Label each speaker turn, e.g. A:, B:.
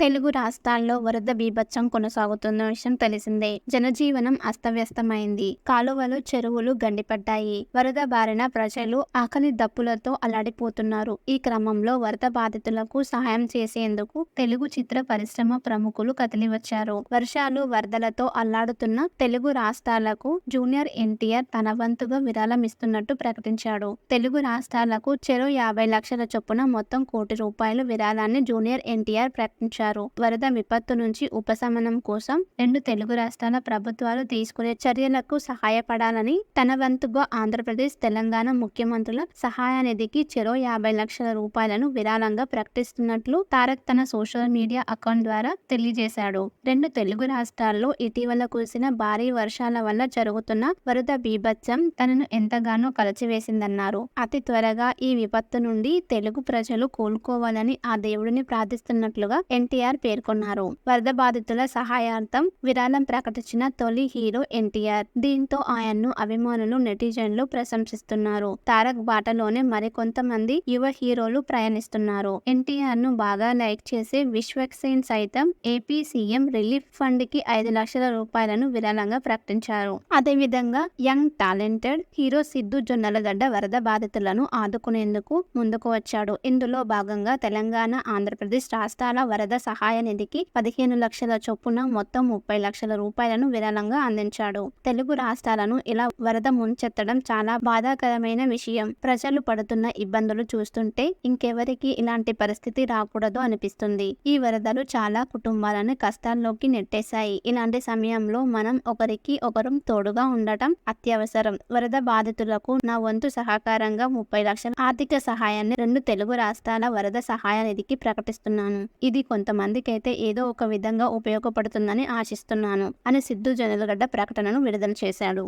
A: తెలుగు రాష్ట్రాల్లో వరద బీభత్సం కొనసాగుతున్న విషయం తెలిసిందే. జనజీవనం అస్తవ్యస్తమైంది. కాలువలు చెరువులు గండిపడ్డాయి. వరద బారిన ప్రజలు ఆకలి దప్పులతో అల్లాడిపోతున్నారు. ఈ క్రమంలో వరద బాధితులకు సహాయం చేసేందుకు తెలుగు చిత్ర పరిశ్రమ ప్రముఖులు కదిలివచ్చారు. వర్షాలు వరదలతో అల్లాడుతున్న తెలుగు రాష్ట్రాలకు జూనియర్ ఎన్టీఆర్ తన వంతుగా విరాళం ఇస్తున్నట్టు ప్రకటించాడు. తెలుగు రాష్ట్రాలకు చెరో యాభై లక్షల చొప్పున మొత్తం కోటి రూపాయల విరాళాన్ని జూనియర్ ఎన్టీఆర్ ప్రకటించారు. వరద విపత్తు నుంచి ఉపశమనం కోసం రెండు తెలుగు రాష్ట్రాల ప్రభుత్వాలు తీసుకునే చర్యలకు సహాయపడాలని తన వంతుగా ఆంధ్రప్రదేశ్ తెలంగాణ ముఖ్యమంత్రుల సహాయ నిధికి చెరో యాభై లక్షల రూపాయలను విరాళంగా ప్రకటిస్తున్నట్లు తారక్ తన సోషల్ మీడియా అకౌంట్ ద్వారా తెలియజేశాడు. రెండు తెలుగు రాష్ట్రాల్లో ఇటీవల కురిసిన భారీ వర్షాల వల్ల జరుగుతున్న వరద బీభత్సం తనను ఎంతగానో కలచివేసిందన్నారు. అతి త్వరగా ఈ విపత్తు నుండి తెలుగు ప్రజలు కోలుకోవాలని ఆ దేవుడిని ప్రార్థిస్తున్నట్లుగా ఎన్టీ ఎన్టీఆర్ పేర్కొన్నారు. వరద బాధితుల సహాయార్థం విరాళం ప్రకటించిన తొలి హీరో ఎన్టీఆర్. దీంతో ఆయన్ను అభిమానులు నెటిజన్లు ప్రశంసిస్తున్నారు. తారక్ బాటలోనే మరికొంతమంది యువ హీరోలు ప్రయాణిస్తున్నారు. ఎన్టీఆర్ను బాగా లైక్ చేసే విశ్వక్సేన్ సైతం ఏపీ సీఎం రిలీఫ్ ఫండ్కి ఐదు లక్షల రూపాయలను విరాళంగా ప్రకటించారు. అదేవిధంగా young talented hero Siddhu Jonnalagadda వరద బాధితులను ఆదుకునేందుకు ముందుకు వచ్చాడు. ఇందులో భాగంగా తెలంగాణ ఆంధ్రప్రదేశ్ రాష్ట్రాల వరద సహాయ నిధికి పదిహేను లక్షల చొప్పున మొత్తం ముప్పై లక్షల రూపాయలను విరాళంగా అందించాడు. తెలుగు రాష్ట్రాలను ఇలా వరద ముంచెత్తడం చాలా బాధాకరమైన విషయం. ప్రజలు పడుతున్న ఇబ్బందులు చూస్తుంటే ఇంకెవరికి ఇలాంటి పరిస్థితి రాకూడదు అనిపిస్తుంది. ఈ వరదలు చాలా కుటుంబాలను కష్టాల్లోకి నెట్టేశాయి. ఇలాంటి సమయంలో మనం ఒకరికి ఒకరు తోడుగా ఉండటం అత్యవసరం. వరద బాధితులకు నా వంతు సహకారంగా ముప్పై లక్షల ఆర్థిక సహాయాన్ని రెండు తెలుగు రాష్ట్రాల వరద సహాయ నిధికి ప్రకటిస్తున్నాను. ఇది కొంతమందికైతే ఏదో ఒక విధంగా ఉపయోగపడుతుందని ఆశిస్తున్నాను అని సిద్ధు జనలగడ్డ ప్రకటనను విడుదల చేశాడు.